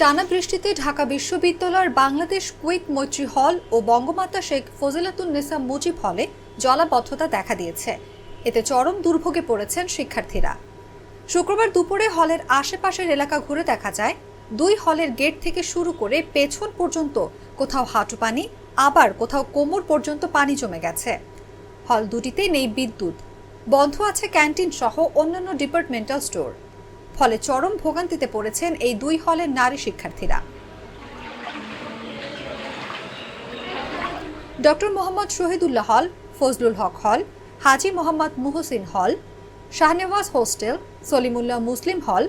টানা বৃষ্টিতে ঢাকা বিশ্ববিদ্যালয়ের বাংলাদেশ কুয়েত মৈত্রী হল ও বঙ্গমাতা শেখ ফজিলাতুন্নেসা মুজিব হলে জলাবদ্ধতা দেখা দিয়েছে। এতে চরম দুর্ভোগে পড়েছেন শিক্ষার্থীরা। শুক্রবার দুপুরে হলের আশেপাশের এলাকা ঘুরে দেখা যায়, দুই হলের গেট থেকে শুরু করে পেছন পর্যন্ত কোথাও হাঁটু পানি, আবার কোথাও কোমর পর্যন্ত পানি জমে গেছে। হল দুটিতে নেই বিদ্যুৎ। বন্ধ আছে ক্যান্টিন সহ অন্যান্য ডিপার্টমেন্টাল স্টোর। ফলে চরম ভোগান্তিতে পড়েছেন এই দুই হলের নারী শিক্ষার্থীরা। ডক্টর মোহাম্মদ শহীদুল্লাহ হল, ফজলুল হক হল, হাজি মোহাম্মদ মুহসিন হল, শাহনেওয়াজ হোস্টেল, সলিমুল্লাহ মুসলিম হল,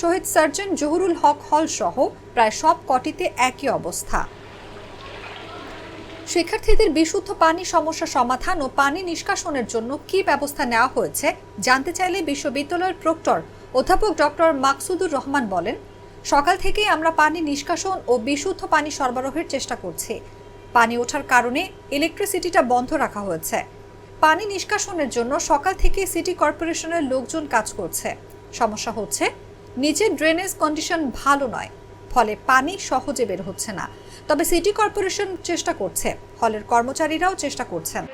শহীদ সার্জন জহুরুল হক হল সহ প্রায় সব কটিতে একই অবস্থা। শিক্ষার্থীদের বিশুদ্ধ পানি সমস্যা সমাধান ও পানি নিষ্কাশনের জন্য কি ব্যবস্থা নেওয়া হয়েছে জানতে চাইলে বিশ্ববিদ্যালয়ের প্রক্টর অধ্যাপক ডক্টর মাকসুদুর রহমান বলেন, সকাল থেকেই আমরা পানি নিষ্কাশন ও বিশুদ্ধ পানি সরবরাহের চেষ্টা করছি। পানি ওঠার কারণে ইলেকট্রিসিটিটা বন্ধ রাখা হয়েছে। পানি নিষ্কাশনের জন্য সকাল থেকে সিটি কর্পোরেশনের লোকজন কাজ করছে। সমস্যা হচ্ছে, নিচের ড্রেনেজ কন্ডিশন ভালো নয়, ফলে পানি সহজে বের হচ্ছে না। তবে সিটি কর্পোরেশন চেষ্টা করছে, হলের কর্মচারীরাও চেষ্টা করছেন।